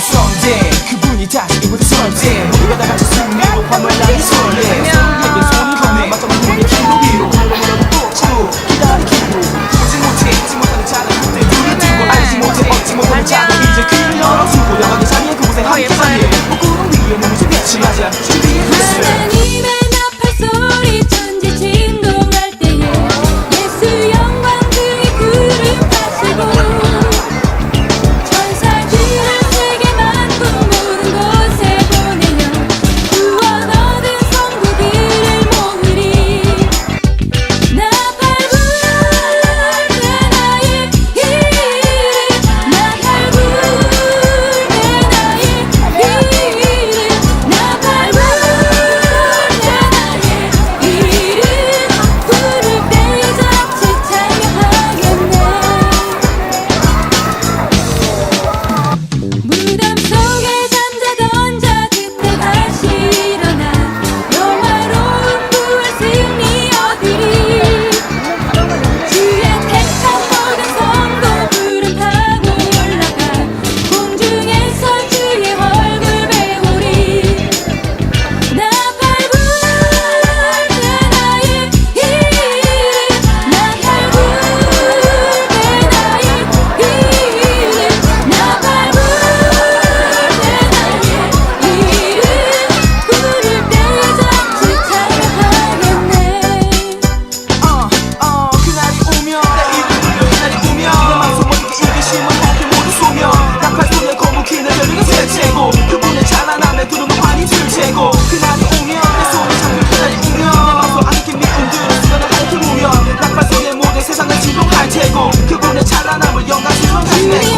선 선제 그분이 다 이분 선제 우리가 다 같이 Thank you.